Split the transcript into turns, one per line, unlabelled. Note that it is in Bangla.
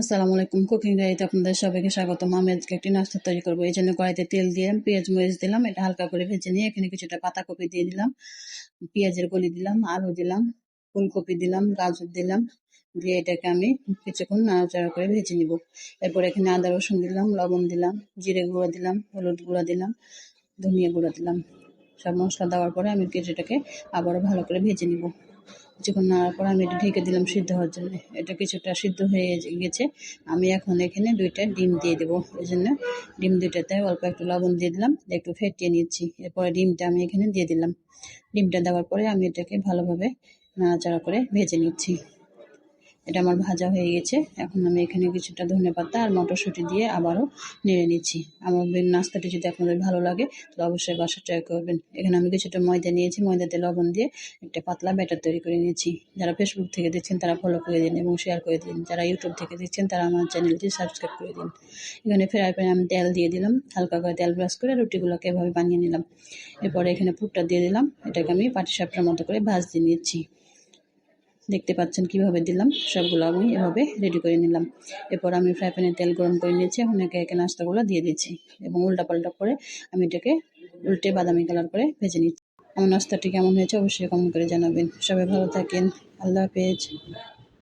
আসসালামু আলাইকুম, কুকিং ডায়েরিতে আপনাদের সবাইকে স্বাগতম। আমি আজকে একটি নাস্তা তৈরি করব। এই জন্য কড়াইতে তেল দিলাম পেঁয়াজ মরিচ দিলাম, এটা হালকা করে ভেজে নিয়ে এখানে কিছুটা পাতাকপি দিয়ে দিলাম, পেঁয়াজের গলি দিলাম, আলু দিলাম, ফুলকপি দিলাম, গাজর দিলাম, দিয়ে এটাকে আমি কিছুক্ষণ নাড়াচাড়া করে ভেজে নিব। এরপর এখানে আদা, রসুন দিলাম, লবণ দিলাম, জিরে গুঁড়ো দিলাম, হলুদ গুঁড়ো দিলাম, ধনিয়া গুঁড়ো দিলাম। সব মশলা দেওয়ার পরে আমি কিছুটাকে আবারও ভালো করে ভেজে নিব। কিছুক্ষণ নাড়ার পর আমি এটা ঢেকে দিলাম সিদ্ধ হওয়ার জন্য। এটা কিছুটা সিদ্ধ হয়ে গেছে। আমি এখন এখানে দুইটা ডিম দিয়ে দেবো। এই জন্য ডিম দুইটাতে অল্প একটু লবণ দিয়ে দিলাম একটু ফেটিয়ে নিচ্ছি। এরপরে ডিমটা আমি এখানে দিয়ে দিলাম। ডিমটা দেওয়ার পরে আমি এটাকে ভালোভাবে নাড়াচাড়া করে ভেজে নিচ্ছি। এটা আমার ভাজা হয়ে গেছে। এখন আমি এখানে কিছুটা ধনে পাতা আর মটরশুঁটি দিয়ে আবারও নেড়ে নিচ্ছি। আমার নাস্তাটি যদি আপনাদের ভালো লাগে, তাহলে অবশ্যই বাসা ট্রাই করবেন। এখানে আমি কিছুটা ময়দা নিয়েছি, ময়দাতে লবণ দিয়ে একটা পাতলা ব্যাটার তৈরি করে নিয়েছি। যারা ফেসবুক থেকে দেখছেন, তারা ফলো করে দিন এবং শেয়ার করে দিন। যারা ইউটিউব থেকে দেখছেন, তারা আমার চ্যানেলটি সাবস্ক্রাইব করে দিন। এখানে ফ্রাই প্যানে আমি তেল দিয়ে দিলাম, হালকা করে তেল ব্রাশ করে রুটিগুলোকে এভাবে বানিয়ে নিলাম। এরপরে এখানে পুরটা দিয়ে দিলাম। এটাকে আমি পাটি সাপটার মতো করে ভাজ দিয়ে নিচ্ছি। দেখতে পাচ্ছেন কীভাবে দিলাম সবগুলো আমি এভাবে রেডি করে নিলাম। এরপর আমি ফ্রাই প্যানে তেল গরম করে নিয়েছি, এখন একে একে নাস্তাগুলো দিয়ে দিয়েছি এবং উল্টা পাল্টা করে আমি এটাকে উল্টে বাদামি কালার করে ভেজে নিচ্ছি। আমার নাস্তাটি কেমন হয়েছে অবশ্যই কমেন্ট করে জানাবেন। সবাই ভালো থাকেন, আল্লাহ হাফেজ।